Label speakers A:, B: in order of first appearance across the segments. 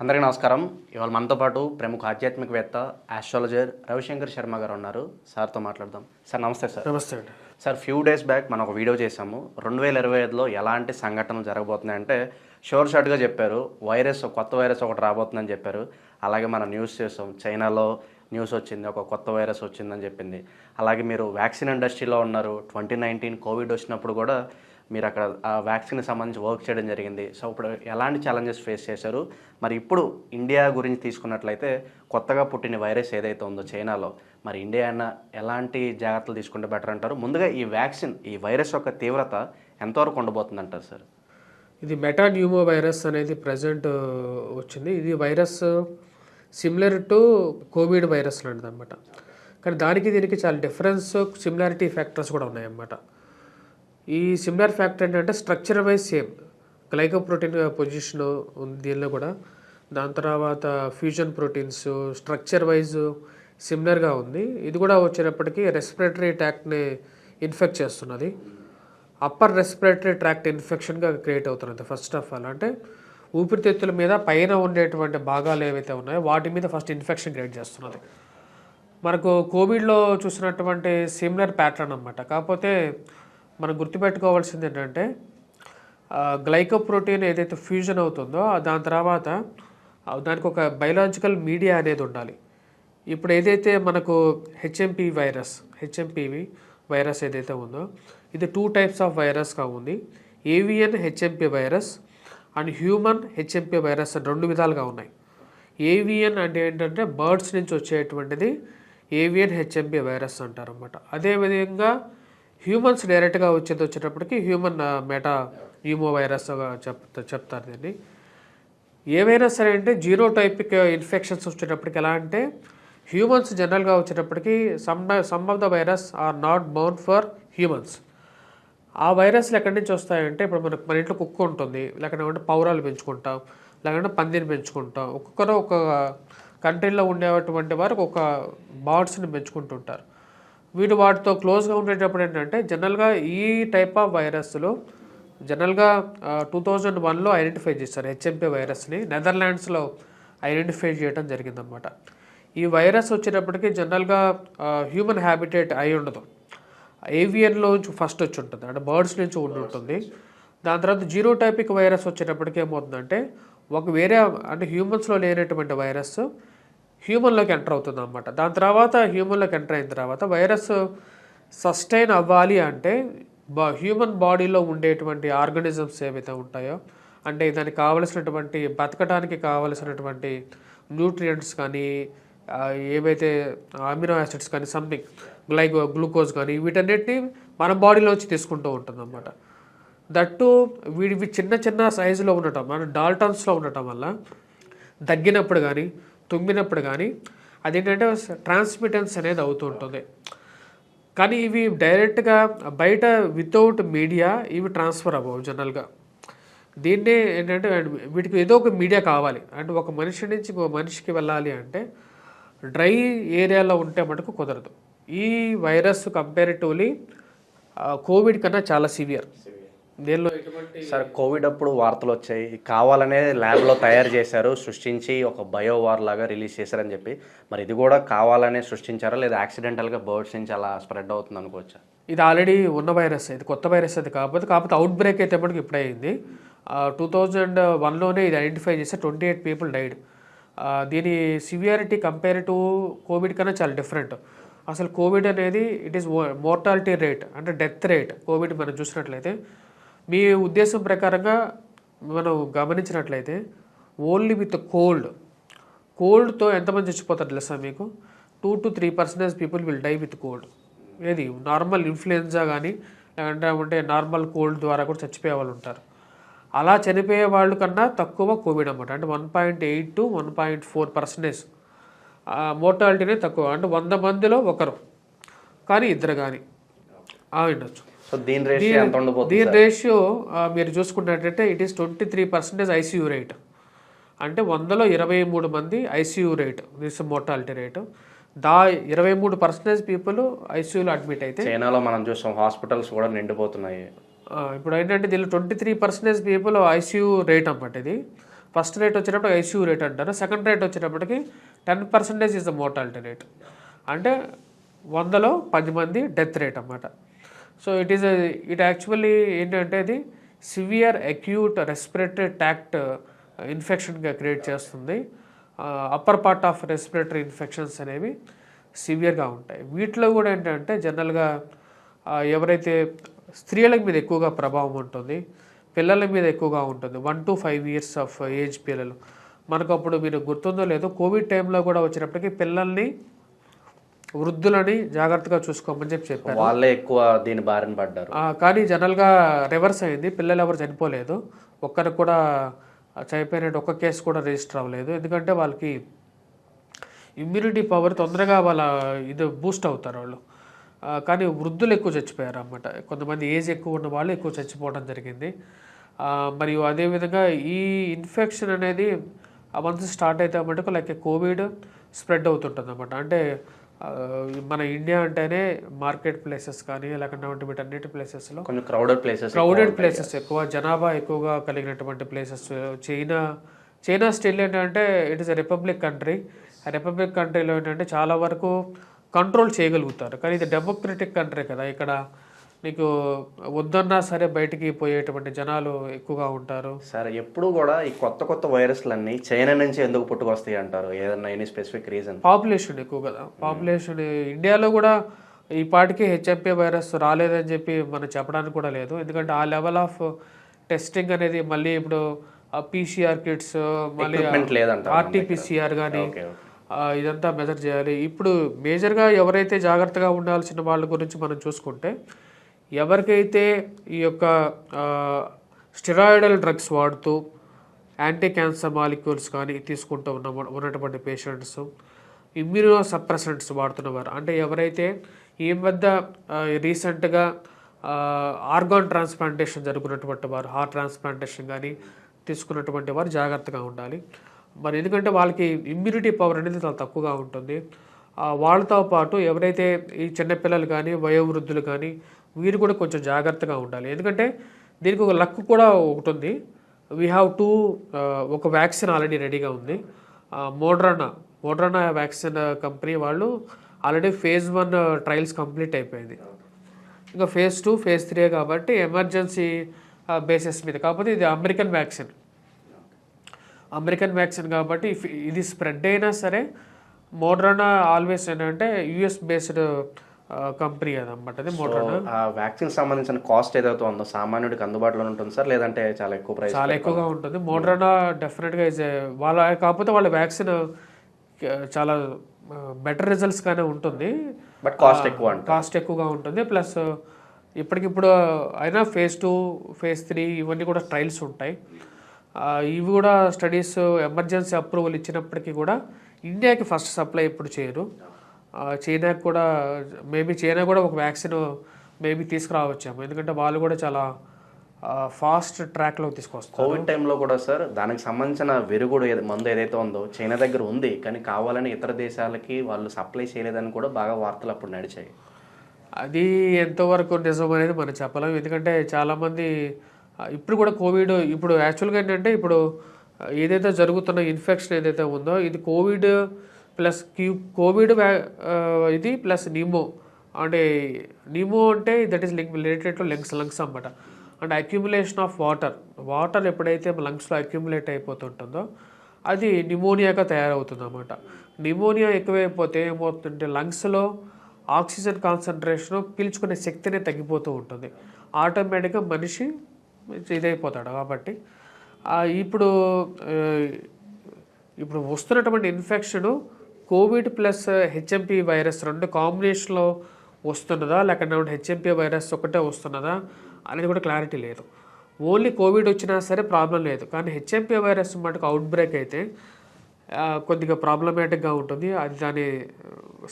A: అందరికీ నమస్కారం. ఇవాళ మనతో పాటు ప్రముఖ ఆధ్యాత్మికవేత్త ఆస్ట్రాలజర్ రవిశంకర్ శర్మ గారు ఉన్నారు. సార్తో మాట్లాడదాం. సార్ నమస్తే సార్.
B: నమస్తే అండి.
A: సార్ ఫ్యూ డేస్ బ్యాక్ మనం ఒక వీడియో చేసాము రెండు వేల ఇరవై ఐదులో ఎలాంటి సంఘటనలు జరగబోతున్నాయంటే షోర్ షార్ట్గా చెప్పారు. వైరస్ కొత్త వైరస్ ఒకటి రాబోతుందని చెప్పారు. అలాగే మనం న్యూస్ చేసాం. చైనాలో న్యూస్ వచ్చింది. ఒక కొత్త వైరస్ వచ్చిందని చెప్పింది. అలాగే మీరు వ్యాక్సిన్ ఇండస్ట్రీలో ఉన్నారు. ట్వంటీ నైన్టీన్ కోవిడ్ వచ్చినప్పుడు కూడా మీరు అక్కడ ఆ వ్యాక్సిన్కి సంబంధించి వర్క్ చేయడం జరిగింది. సో ఇప్పుడు ఎలాంటి ఛాలెంజెస్ ఫేస్ చేశారు? మరి ఇప్పుడు ఇండియా గురించి తీసుకున్నట్లయితే కొత్తగా పుట్టిన వైరస్ ఏదైతే ఉందో చైనాలో మరి ఇండియా అయినా ఎలాంటి జాగ్రత్తలు తీసుకుంటే బెటర్ అంటారు? ముందుగా ఈ వ్యాక్సిన్ ఈ వైరస్ యొక్క తీవ్రత ఎంతవరకు ఉండబోతుంది అంటారు సార్?
B: ఇది మెటాన్యూమో వైరస్ అనేది ప్రజెంట్ వచ్చింది. ఇది virus similar to covid virus లాంటిది అనమాట కానీ దానికి దీనికి చాలా డిఫరెన్స్ సిమిలారిటీ ఫ్యాక్టర్స్ కూడా ఉన్నాయన్నమాట. ఈ సిమిలర్ ఫ్యాక్ట్ ఏంటంటే structure wise same glycoprotein position ఉంది దీనిలో కూడా. దాని తర్వాత ఫ్యూజన్ ప్రోటీన్స్ స్ట్రక్చర్ వైజ్ సిమిలర్గా ఉంది. ఇది కూడా వచ్చేటప్పటికి రెస్పిరేటరీ ట్రాక్ట్ని ఇన్ఫెక్ట్ చేస్తున్నది. అప్పర్ రెస్పిరేటరీ ట్రాక్ట్ ఇన్ఫెక్షన్గా క్రియేట్ అవుతున్నది ఫస్ట్ ఆఫ్ ఆల్ అంటే ఊపిరితిత్తుల మీద పైన ఉండేటువంటి భాగాలు ఏవైతే ఉన్నాయో వాటి మీద ఫస్ట్ ఇన్ఫెక్షన్ క్రియేట్ చేస్తున్నది. మనకు కోవిడ్లో చూసినటువంటి సిమిలర్ ప్యాటర్న్ అనమాట కాకపోతే మనం గుర్తుపెట్టుకోవాల్సింది ఏంటంటే గ్లైకోప్రోటీన్ ఏదైతే ఫ్యూజన్ అవుతుందో దాని తర్వాత దానికి ఒక బయలాజికల్ మీడియా అనేది ఉండాలి. ఇప్పుడు ఏదైతే మనకు హెచ్ఎంపి వైరస్ హెచ్ఎంపివి వైరస్ ఏదైతే ఉందో ఇది టూ టైప్స్ ఆఫ్ వైరస్గా ఉంది. Avian HMP virus and human HMP virus అని రెండు విధాలుగా ఉన్నాయి. ఏవియన్ అంటే ఏంటంటే బర్డ్స్ నుంచి వచ్చేటువంటిది ఏవియన్ హెచ్ఎంపి వైరస్ అంటారు అనమాట అదేవిధంగా హ్యూమన్స్ డైరెక్ట్గా వచ్చేది వచ్చేటప్పటికి హ్యూమన్ మెటా న్యూమో వైరస్ చెప్ చెప్తారు దీన్ని. ఏవైనా సరే అంటే జీరో టైపిక్ ఇన్ఫెక్షన్స్ వచ్చేటప్పటికి ఎలా అంటే హ్యూమన్స్ జనరల్గా వచ్చేటప్పటికి some some of the virus are not bound for humans. ఆ వైరస్లు ఎక్కడి నుంచి వస్తాయంటే ఇప్పుడు మనకు మన ఇంట్లో కుక్క ఉంటుంది లేకపోతే పౌరాలు పెంచుకుంటాం లేకుంటే పందిని పెంచుకుంటాం ఒక్కొక్కరు ఒక కంట్రీలో ఉండేటువంటి వారికి ఒక బర్డ్స్ని పెంచుకుంటుంటారు. వీడు వాటితో క్లోజ్గా ఉండేటప్పుడు ఏంటంటే జనరల్గా ఈ టైప్ ఆఫ్ వైరస్లు జనరల్గా టూ థౌజండ్ వన్లో ఐడెంటిఫై చేశారు హెచ్ఎంపీ వైరస్ని నెదర్లాండ్స్లో ఐడెంటిఫై చేయడం జరిగిందనమాట ఈ వైరస్ వచ్చేటప్పటికి జనరల్గా హ్యూమన్ హ్యాబిటేట్ అయి ఉండదు. ఏవియన్లో నుంచి ఫస్ట్ వచ్చి ఉంటుంది అంటే బర్డ్స్ నుంచి ఉండి ఉంటుంది. దాని తర్వాత జీరో టైపిక్ వైరస్ వచ్చేటప్పటికి ఏమవుతుందంటే ఒక వేరే అంటే హ్యూమన్స్లో లేనటువంటి వైరస్ హ్యూమన్లోకి ఎంటర్ అవుతుంది అనమాట దాని తర్వాత హ్యూమన్లోకి ఎంటర్ అయిన తర్వాత వైరస్ సస్టైన్ అవ్వాలి అంటే బా హ్యూమన్ బాడీలో ఉండేటువంటి ఆర్గనిజమ్స్ ఏవైతే ఉంటాయో అంటే దానికి కావలసినటువంటి బతకడానికి కావలసినటువంటి న్యూట్రియంట్స్ కానీ ఏవైతే అమినో యాసిడ్స్ కానీ సంథింగ్ గ్లైకో గ్లూకోజ్ కానీ వీటన్నిటిని మన బాడీలోంచి తీసుకుంటూ ఉంటుందన్నమాట. దట్టు వీడివి చిన్న చిన్న సైజులో ఉండటం మన డాల్టన్స్లో ఉండటం వల్ల తగ్గినప్పుడు కానీ తుమ్మినప్పుడు కానీ అదేంటంటే ట్రాన్స్మిటెన్స్ అనేది అవుతుంటుంది కానీ ఇవి డైరెక్ట్గా బయట వితౌట్ మీడియా ఇవి ట్రాన్స్ఫర్ అవ్వవు జనరల్గా దీన్నే ఏంటంటే వీటికి ఏదో ఒక మీడియా కావాలి. అంటే ఒక మనిషి నుంచి ఇంకో మనిషికి వెళ్ళాలి అంటే డ్రై ఏరియాలో ఉంటే మటుకు కుదరదు. ఈ వైరస్ కంపారిటివ్లీ కోవిడ్ కన్నా చాలా సివియర్ దీనిలో? ఎటువంటి
A: సార్ కోవిడ్ అప్పుడు వార్తలు వచ్చాయి. కావాలనే ల్యాబ్లో తయారు చేశారు సృష్టించి ఒక బయో వార్ లాగా రిలీజ్ చేశారని చెప్పి. మరి ఇది కూడా కావాలనే సృష్టించారా లేదా యాక్సిడెంటల్గా బర్డ్స్ నుంచి అలా స్ప్రెడ్ అవుతుంది అనుకోవచ్చా?
B: ఇది ఆల్రెడీ ఉన్న వైరస్ ఇది కొత్త వైరస్ అది కాకపోతే కాకపోతే అవుట్ బ్రేక్ అయితే మటుకు ఇప్పుడే అయింది. టూ థౌజండ్ వన్లోనే ఇది ఐడెంటిఫై చేస్తే ట్వంటీ ఎయిట్ పీపుల్ డైడ్ దీని సివియారిటీ కంపేర్ టు కోవిడ్ కన్నా చాలా డిఫరెంట్ అసలు కోవిడ్ అనేది ఇట్ ఈస్ మోర్టాలిటీ రేట్ అంటే డెత్ రేట్ కోవిడ్ మనం చూసినట్లయితే. మీ ఉద్దేశం ప్రకారంగా మనం గమనించినట్లయితే ఓన్లీ విత్ కోల్డ్ కోల్డ్తో ఎంతమంది చచ్చిపోతారు తెలుసా మీకు? Two to three percentage people will die with cold ఏది? నార్మల్ ఇన్ఫ్లుయెన్జా కానీ లేదంటే అంటే నార్మల్ కోల్డ్ ద్వారా కూడా చచ్చిపోయే వాళ్ళు ఉంటారు. అలా చనిపోయే వాళ్ళు కన్నా తక్కువ కోవిడ్ అన్నమాట. అంటే one point eight to one point four percentage మోర్టాలిటీనే తక్కువ. అంటే వంద మందిలో ఒకరు. కానీ ఇద్దరు కానీ ఆ ఉండొచ్చు
A: సో దీని రేషియో ఎంత ఉండబోతుంది
B: దీని రేషియో మీరు చూసుకున్నట్టయితే it is twenty three percentage ICU rate అంటే వందలో ఇరవై మూడు మంది ICU rate this mortality rate దా ఇరవై మూడు పర్సెంటేజ్ పీపుల్ ఐసీయూలో అడ్మిట్ అయితే
A: చైనాలో మనం చూసాం హాస్పిటల్స్ కూడా నిండిపోతున్నాయి.
B: ఇప్పుడు ఏంటంటే దీనిలో twenty three percentage people ICU rate అన్నమాట ఇది. ఫస్ట్ రేట్ వచ్చేటప్పుడు ఐసీయూ రేట్ అంటారు. సెకండ్ రేట్ వచ్చేటప్పటికి ten percentage is the mortality rate అంటే వందలో పది మంది డెత్ రేట్ అన్నమాట. So it is it actually ఏంటంటే ఇది సివియర్ అక్యూట్ రెస్పిరేటరీ ట్యాక్ట్ ఇన్ఫెక్షన్గా క్రియేట్ చేస్తుంది. Upper part of respiratory infections అనేవి సివియర్గా ఉంటాయి. వీటిలో కూడా ఏంటంటే జనరల్గా uh, ఎవరైతే స్త్రీల మీద ఎక్కువగా ప్రభావం ఉంటుంది పిల్లల మీద ఎక్కువగా ఉంటుంది. One to five years of age పిల్లలు. మనకు అప్పుడు మీరు గుర్తుందో లేదో కోవిడ్ టైంలో కూడా వచ్చినప్పటికీ పిల్లల్ని వృద్ధులని జాగ్రత్తగా చూసుకోమని చెప్పి చెప్పారు.
A: వాళ్ళే ఎక్కువ దీని బారిన పడ్డారు.
B: ఆ, కానీ జనరల్గా రివర్స్ అయింది. పిల్లలు ఎవరు చనిపోలేదు. ఒక్కరికి కూడా చనిపోయినట్టు ఒక్క కేసు కూడా రిజిస్టర్ అవ్వలేదు. ఎందుకంటే వాళ్ళకి ఇమ్యూనిటీ పవర్ తొందరగా వాళ్ళ ఇది బూస్ట్ అవుతారు వాళ్ళు. ఆ, కానీ వృద్ధులు ఎక్కువ చచ్చిపోయారు అన్నమాట. కొంతమంది ఏజ్ ఎక్కువ ఉన్న వాళ్ళు ఎక్కువ చచ్చిపోవడం జరిగింది. ఆ, మరియు అదేవిధంగా ఈ ఇన్ఫెక్షన్ అనేది వన్స్ స్టార్ట్ అయితే మటుకు లైక్ కోవిడ్ స్ప్రెడ్ అవుతుంటుంది అనమాట అంటే ఆ, మన ఇండియా అంటేనే మార్కెట్ ప్లేసెస్ కానీ లేకుంటే వీటన్నిటి ప్లేసెస్లో
A: కొంచెం క్రౌడెడ్ ప్లేసెస్
B: క్రౌడెడ్ ప్లేసెస్ ఎక్కువ జనాభా ఎక్కువగా కలిగినటువంటి ప్లేసెస్ చైనా చైనా స్టిల్ ఏంటంటే it is a republic country ఆ రిపబ్లిక్ కంట్రీలో ఏంటంటే చాలా వరకు కంట్రోల్ చేయగలుగుతారు. కానీ ఇది డెమోక్రటిక్ కంట్రీ కదా ఇక్కడ నీకు వద్దన్నా సరే బయటికి పోయేటువంటి జనాలు ఎక్కువగా ఉంటారు.
A: సరే ఎప్పుడు కూడా ఈ కొత్త కొత్త వైరస్లన్నీ చైనా నుంచి ఎందుకు పుట్టుకొస్తాయి అంటారు? ఏదన్నా ఎనీ స్పెసిఫిక్ రీజన్
B: పాపులేషన్ ఎక్కువ కదా. పాపులేషన్ ఇండియాలో కూడా ఈ పాటికి హెచ్ఎంపీ వైరస్ రాలేదని చెప్పి మనం చెప్పడానికి కూడా లేదు. ఎందుకంటే ఆ లెవెల్ ఆఫ్ టెస్టింగ్ అనేది మళ్ళీ ఇప్పుడు పీసీఆర్ కిట్స్ మళ్ళీ ఆర్టీపీసీఆర్ కానీ ఇదంతా మెజర్ చేయాలి. ఇప్పుడు మేజర్గా ఎవరైతే జాగ్రత్తగా ఉండాల్సిన వాళ్ళ గురించి మనం చూసుకుంటే ఎవరికైతే ఈ యొక్క స్టెరాయిడల్ డ్రగ్స్ వాడుతూ యాంటీ క్యాన్సర్ మాలిక్యూల్స్ కానీ తీసుకుంటూ ఉన్న ఉన్నటువంటి పేషెంట్స్ ఇమ్యూనో సప్రెసెంట్స్ వాడుతున్నవారు. అంటే ఎవరైతే ఈ మధ్య రీసెంట్గా ఆర్గాన్ ట్రాన్స్ప్లాంటేషన్ జరుగుతున్నటువంటి వారు హార్ట్ ట్రాన్స్ప్లాంటేషన్ కానీ తీసుకున్నటువంటి వారు జాగ్రత్తగా ఉండాలి. మరి ఎందుకంటే వాళ్ళకి ఇమ్యూనిటీ పవర్ అనేది చాలా తక్కువగా ఉంటుంది. వాళ్ళతో పాటు ఎవరైతే ఈ చిన్నపిల్లలు కానీ వయోవృద్ధులు కానీ వీరు కూడా కొంచెం జాగ్రత్తగా ఉండాలి. ఎందుకంటే దీనికి ఒక లక్ కూడా ఒకటి ఉంది వీ హ్యావ్ టూ ఒక వ్యాక్సిన్ ఆల్రెడీ రెడీగా ఉంది. మోడ్రానా మోడ్రనా వ్యాక్సిన్ కంపెనీ వాళ్ళు already phase one trials complete అయిపోయింది. ఇంకా ఫేజ్ టూ ఫేజ్ త్రీ కాబట్టి ఎమర్జెన్సీ బేసిస్ మీద. కాకపోతే ఇది అమెరికన్ వ్యాక్సిన్. అమెరికన్ వ్యాక్సిన్ కాబట్టి ఇది స్ప్రెడ్ అయినా సరే మోడ్రనా ఆల్వేస్ ఏంటంటే యుఎస్ బేస్డ్ కంపెనీ అదనమాట. అది మోడ్రనా
A: ఆ వ్యాక్సిన్ సంబంధించిన కాస్ట్ ఏదైతే ఉందో సామాన్యుడికి అందుబాటులో ఉంటుంది సార్? లేదంటే చాలా ఎక్కువ ప్రైస్
B: చాలా ఎక్కువగా ఉంటుంది. మోడ్రనా డెఫినెట్గా ఇస్ వాళ్ళ కాకపోతే వాళ్ళ వ్యాక్సిన్ చాలా బెటర్ రిజల్ట్స్ గానే ఉంటుంది.
A: బట్ కాస్ట్ ఎక్కువ
B: కాస్ట్ ఎక్కువగా ఉంటుంది. ప్లస్ ఇప్పటికిప్పుడు అయినా ఫేజ్ టూ ఫేజ్ త్రీ ఇవన్నీ కూడా ట్రయల్స్ ఉంటాయి. ఇవి కూడా స్టడీస్ ఎమర్జెన్సీ అప్రూవల్ ఇచ్చినప్పటికీ కూడా ఇండియాకి ఫస్ట్ సప్లై ఇప్పుడు చేయరు. చైనాకి కూడా మేబీ చైనా కూడా ఒక వ్యాక్సిన్ మేబీ తీసుకురావచ్చాము. ఎందుకంటే వాళ్ళు కూడా చాలా ఫాస్ట్ ట్రాక్లో తీసుకొస్తారు.
A: కోవిడ్ టైంలో కూడా సార్ దానికి సంబంధించిన విరుగుడు మందు ఏదైతే ఉందో చైనా దగ్గర ఉంది కానీ కావాలని ఇతర దేశాలకి వాళ్ళు సప్లై చేయలేదని కూడా బాగా వార్తలు అప్పుడు నడిచాయి.
B: అది ఎంతవరకు నిజం అనేది మనం చెప్పలేం. ఎందుకంటే చాలామంది ఇప్పుడు కూడా కోవిడ్ ఇప్పుడు యాక్చువల్గా ఏంటంటే ఇప్పుడు ఏదైతే జరుగుతున్న ఇన్ఫెక్షన్ ఏదైతే ఉందో ఇది కోవిడ్ ప్లస్ క్యూ కోవిడ్ వ్యా- ఇది ప్లస్ నిమో. అంటే నిమో అంటే that is link related to lungs lungs అనమాట అంటే అక్యుములేషన్ ఆఫ్ వాటర్ వాటర్ ఎప్పుడైతే లంగ్స్లో అక్యుములేట్ అయిపోతుంటుందో అది నిమోనియాగా తయారవుతుంది నిమోనియా ఎక్కువైపోతే ఏమవుతుందంటే లంగ్స్లో ఆక్సిజన్ కాన్సన్ట్రేషన్ పీల్చుకునే శక్తినే తగ్గిపోతూ ఉంటుంది. ఆటోమేటిక్గా మనిషి ఇదైపోతాడు. కాబట్టి ఇప్పుడు ఇప్పుడు వస్తున్నటువంటి infection covid plus HMP virus రెండు కాంబినేషన్లో వస్తున్నదా? లేకపోతే హెచ్ఎంపి వైరస్ ఒకటే వస్తున్నదా? అనేది కూడా క్లారిటీ లేదు. ఓన్లీ కోవిడ్ వచ్చినా సరే ప్రాబ్లం లేదు. కానీ హెచ్ఎంపి వైరస్ మటుకు అవుట్ బ్రేక్ అయితే కొద్దిగా ప్రాబ్లమేటిక్గా ఉంటుంది. అది దాని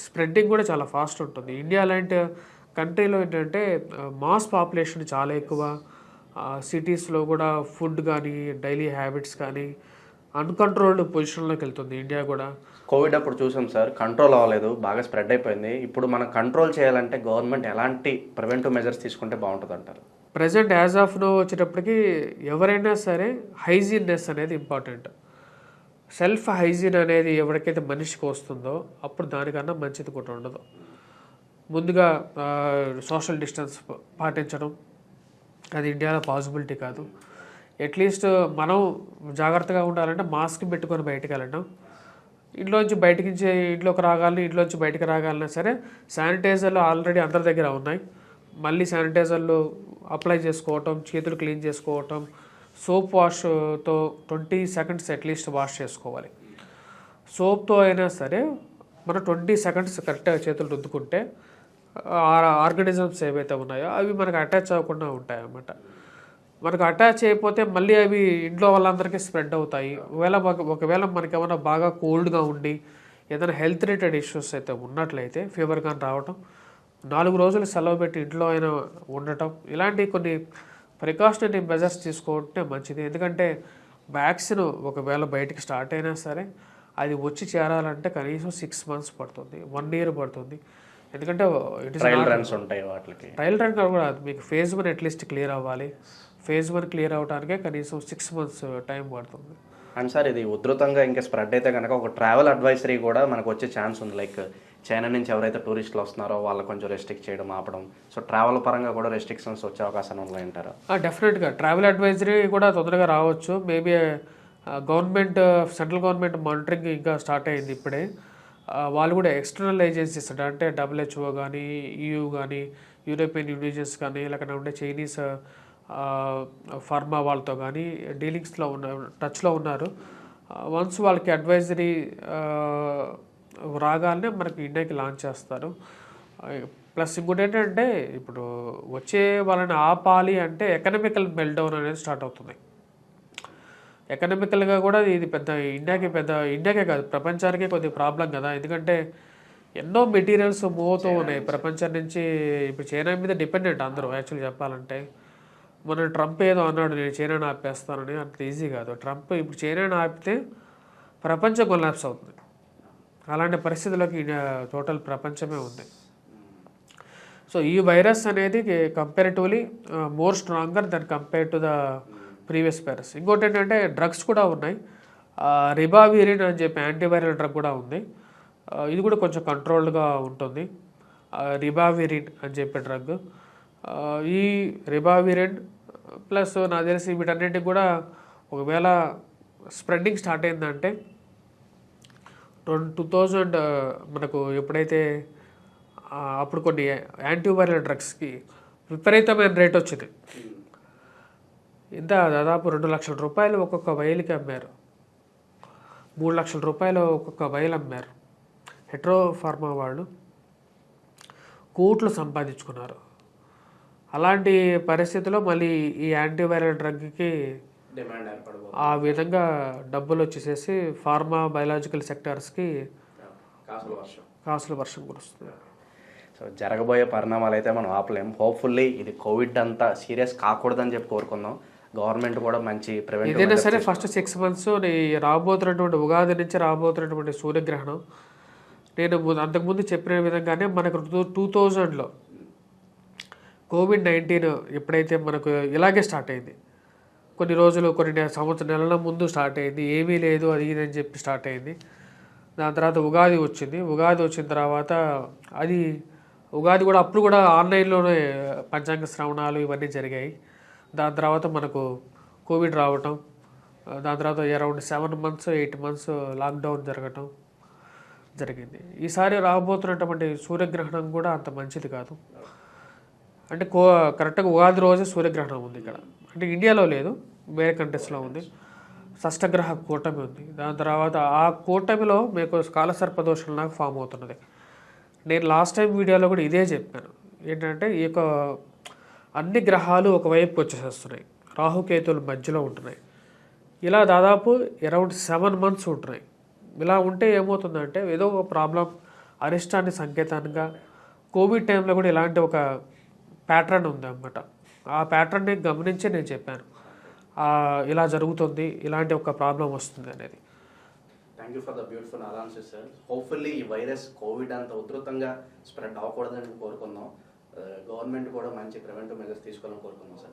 B: స్ప్రెడ్డింగ్ కూడా చాలా ఫాస్ట్ ఉంటుంది. ఇండియా లాంటి కంట్రీలో ఏంటంటే మాస్ పాపులేషన్ చాలా ఎక్కువ. సిటీస్లో కూడా ఫుడ్ కానీ డైలీ హ్యాబిట్స్ కానీ అన్కంట్రోల్డ్ పొజిషన్లోకి వెళ్తుంది ఇండియా కూడా.
A: కోవిడ్ అప్పుడు చూసాం సార్ కంట్రోల్ అవ్వలేదు బాగా స్ప్రెడ్ అయిపోయింది. ఇప్పుడు మనం కంట్రోల్ చేయాలంటే గవర్నమెంట్ ఎలాంటి ప్రివెంటివ్ మెజర్స్ తీసుకుంటే బాగుంటుంది అంటారు?
B: ప్రజెంట్ యాజ్ ఆఫ్ నో వచ్చేటప్పటికి ఎవరైనా సరే హైజీన్నెస్ అనేది ఇంపార్టెంట్. సెల్ఫ్ హైజీన్ అనేది ఎవరికైతే మనిషికి వస్తుందో అప్పుడు దానికన్నా మంచిది కూడా ఉండదు. ముందుగా సోషల్ డిస్టెన్స్ పాటించడం అది ఇండియాలో పాసిబిలిటీ కాదు. అట్లీస్ట్ మనం జాగ్రత్తగా ఉండాలంటే మాస్క్ పెట్టుకొని బయటకు వెళ్ళడం. ఇంట్లోంచి బయటకి నుంచి ఇంట్లోకి రాగాలని ఇంట్లోంచి బయటకు రాగాలన్నా సరే శానిటైజర్లు ఆల్రెడీ అందరి దగ్గర ఉన్నాయి. మళ్ళీ శానిటైజర్లు అప్లై చేసుకోవటం చేతులు క్లీన్ చేసుకోవటం soap వాష్తో twenty seconds at least wash చేసుకోవాలి. సోప్తో అయినా సరే మనం ట్వంటీ సెకండ్స్ కరెక్ట్గా చేతులు రుద్దుకుంటే ఆర్గానిజమ్స్ ఏవైతే ఉన్నాయో అవి మనకు అటాచ్ అవ్వకుండా ఉంటాయన్నమాట. మనకు అటాచ్ అయిపోతే మళ్ళీ అవి ఇంట్లో వాళ్ళందరికీ స్ప్రెడ్ అవుతాయి. ఒకవేళ ఒక- ఒకవేళ మనకి ఏమైనా బాగా కోల్డ్గా ఉండి ఏదైనా హెల్త్ రిలేటెడ్ ఇష్యూస్ అయితే ఉన్నట్లయితే ఫీవర్ కానీ రావటం నాలుగు రోజులు సెలవు పెట్టి ఇంట్లో అయినా ఉండటం ఇలాంటి కొన్ని ప్రికాషనరీ మెజర్స్ తీసుకుంటే మంచిది. ఎందుకంటే వ్యాక్సిన్ ఒకవేళ బయటికి స్టార్ట్ అయినా సరే అది వచ్చి చేరాలంటే కనీసం సిక్స్ మంత్స్ పడుతుంది వన్ ఇయర్ పడుతుంది. ఎందుకంటే ఇట్ ఇస్
A: ట్రయల్ రన్స్ ఉంటాయి వాటికి.
B: ట్రయల్ రన్ కూడా. మీకు phase one at least clear అవ్వాలి. ఫేజ్ వన్ క్లియర్ అవడానికే కనీసం సిక్స్ మంత్స్ టైం పడుతుంది.
A: అండ్ సార్ ఇది ఉధృతంగా ఇంకా స్ప్రెడ్ అయితే కనుక ఒక ట్రావెల్ అడ్వైజరీ కూడా మనకు వచ్చే ఛాన్స్ ఉంది. లైక్ చైనా నుంచి ఎవరైతే టూరిస్టులు వస్తున్నారో వాళ్ళు కొంచెం రెస్ట్రిక్ట్ చేయడం ఆపడం. సో ట్రావెల్ పరంగా కూడా రెస్ట్రిక్షన్స్ వచ్చే అవకాశాలు ఉన్నాయంటారా
B: డెఫినెట్గా ట్రావెల్ అడ్వైజరీ కూడా తొందరగా రావచ్చు. Maybe government central government monitoring ఇంకా స్టార్ట్ అయింది ఇప్పుడే. వాళ్ళు కూడా ఎక్స్టర్నల్ ఏజెన్సీస్ అంటే డబ్ల్యూహెచ్ఓ కానీ ఈయూ కానీ యూరోపియన్ యూనియన్స్ కానీ లేకపోతే ఉండే చైనీస్ ఫార్మా వాళ్ళతో కానీ డీలింగ్స్లో ఉన్న టచ్లో ఉన్నారు. వన్స్ వాళ్ళకి అడ్వైజరీ రాగానే మనకి ఇండియాకి లాంచ్ చేస్తారు. ప్లస్ ఇంకోటి ఏంటంటే ఇప్పుడు వచ్చే వాళ్ళని ఆపాలి అంటే ఎకనామికల్ మెల్డౌన్ అనేది స్టార్ట్ అవుతుంది. ఎకనామికల్గా కూడా ఇది పెద్ద ఇండియాకి పెద్ద ఇండియాకే కాదు ప్రపంచానికే కొద్దిగా ప్రాబ్లం కదా. ఎందుకంటే ఎన్నో మెటీరియల్స్ మూవ్ అవుతూ ఉన్నాయి. ప్రపంచం నుంచి ఇప్పుడు చైనా మీద డిపెండెంట్ అందరూ యాక్చువల్లీ చెప్పాలంటే. మన ట్రంప్ ఏదో అన్నాడు నేను చైనాను ఆపేస్తానని అంత ఈజీ కాదు. ట్రంప్ ఇప్పుడు చైనాను ఆపితే ప్రపంచం కొలాప్స్ అవుతుంది. అలాంటి పరిస్థితుల్లోకి టోటల్ ప్రపంచమే ఉంది. సో ఈ వైరస్ అనేది comparatively more stronger than compare to the previous virus ఇంకోటి ఏంటంటే డ్రగ్స్ కూడా ఉన్నాయి. రిబావిరిన్ అని చెప్పి యాంటీవైరల్ డ్రగ్ కూడా ఉంది. ఇది కూడా కొంచెం కంట్రోల్డ్గా ఉంటుంది. రిబావిరిన్ అని చెప్పే డ్రగ్ ఈ రిబావిరెడ్ ప్లస్ నాకు తెలిసి వీటన్నిటికి కూడా ఒకవేళ స్ప్రెడ్డింగ్ స్టార్ట్ అయిందంటే టూ థౌజండ్ మనకు ఎప్పుడైతే అప్పుడు కొన్ని యాంటీవైరల్ డ్రగ్స్కి విపరీతమైన రేట్ వచ్చింది. ఇంత దాదాపు రెండు లక్షల రూపాయలు ఒక్కొక్క వైల్కి అమ్మారు. మూడు లక్షల రూపాయలు ఒక్కొక్క వైల్ అమ్మారు. హెట్రో ఫార్మా వాళ్ళు కోట్లు సంపాదించుకున్నారు. అలాంటి పరిస్థితిలో మళ్ళీ ఈ యాంటీవైరల్ డ్రగ్కి
A: డిమాండ్
B: ఆ విధంగా డబ్బులు వచ్చేసేసి ఫార్మా బయలాజికల్ సెక్టార్స్కి
A: కాసుల వర్షం.
B: కాసుల వర్షం కురుస్తుంది.
A: సో జరగబోయే పరిణామాలు అయితే మనం ఆపలేం. హోప్ఫుల్లీ ఇది కోవిడ్ అంతా సీరియస్ కాకూడదని చెప్పి కోరుకుందాం. గవర్నమెంట్ కూడా మంచి
B: ఏదైనా సరే ఫస్ట్ సిక్స్ మంత్స్ రాబోతున్నటువంటి ఉగాది నుంచి రాబోతున్నటువంటి సూర్యగ్రహణం. నేను అంతకుముందు చెప్పిన విధంగానే మనకు టూ టూ థౌజండ్లో కోవిడ్ నైన్టీన్ ఎప్పుడైతే మనకు ఇలాగే స్టార్ట్ అయింది. కొన్ని రోజులు కొన్ని సంవత్సరం నెలల ముందు స్టార్ట్ అయింది. ఏమీ లేదు అది ఇది అని చెప్పి స్టార్ట్ అయింది. దాని తర్వాత ఉగాది వచ్చింది. ఉగాది వచ్చిన తర్వాత అది ఉగాది కూడా అప్పుడు కూడా ఆన్లైన్లోనే పంచాంగ శ్రవణాలు ఇవన్నీ జరిగాయి. దాని తర్వాత మనకు కోవిడ్ రావటం దాని తర్వాత around seven months eight months lockdown జరగటం జరిగింది. ఈసారి రాబోతున్నటువంటి సూర్యగ్రహణం కూడా అంత మంచిది కాదు. అంటే కో కరెక్ట్గా ఉగాది రోజే సూర్యగ్రహణం ఉంది ఇక్కడ. అంటే ఇండియాలో లేదు వేరే కంట్రీస్లో ఉంది. షష్టగ్రహ కూటమి ఉంది. దాని తర్వాత ఆ కూటమిలో మీకు కాలసర్పదోషం నాకు ఫామ్ అవుతున్నది. నేను లాస్ట్ టైం వీడియోలో కూడా ఇదే చెప్పాను. ఏంటంటే ఈ యొక్క అన్ని గ్రహాలు ఒకవైపు వచ్చేసేస్తున్నాయి. రాహుకేతుల మధ్యలో ఉంటున్నాయి. ఇలా దాదాపు అరౌండ్ సెవెన్ మంత్స్ ఉంటున్నాయి. ఇలా ఉంటే ఏమవుతుందంటే ఏదో ఒక ప్రాబ్లం అరిష్టాన్ని సంకేతంగా కోవిడ్ టైంలో కూడా ఇలాంటి ఒక ప్యాటర్న్ ఉంది అనమాట ఆ ప్యాటర్న్ని గమనించి నేను చెప్పాను. ఇలా జరుగుతుంది ఇలాంటి ఒక ప్రాబ్లం వస్తుంది అనేది.
A: Thank you for the beautiful analysis sir hopefully ఈ వైరస్ కోవిడ్ అంత ఉధృతంగా స్ప్రెడ్ అవ్వకూడదని కోరుకుందాం. Uh, గవర్నమెంట్ కూడా మంచి ప్రివెంటివ్ మెజర్స్ తీసుకోవాలని కోరుకుందాం సార్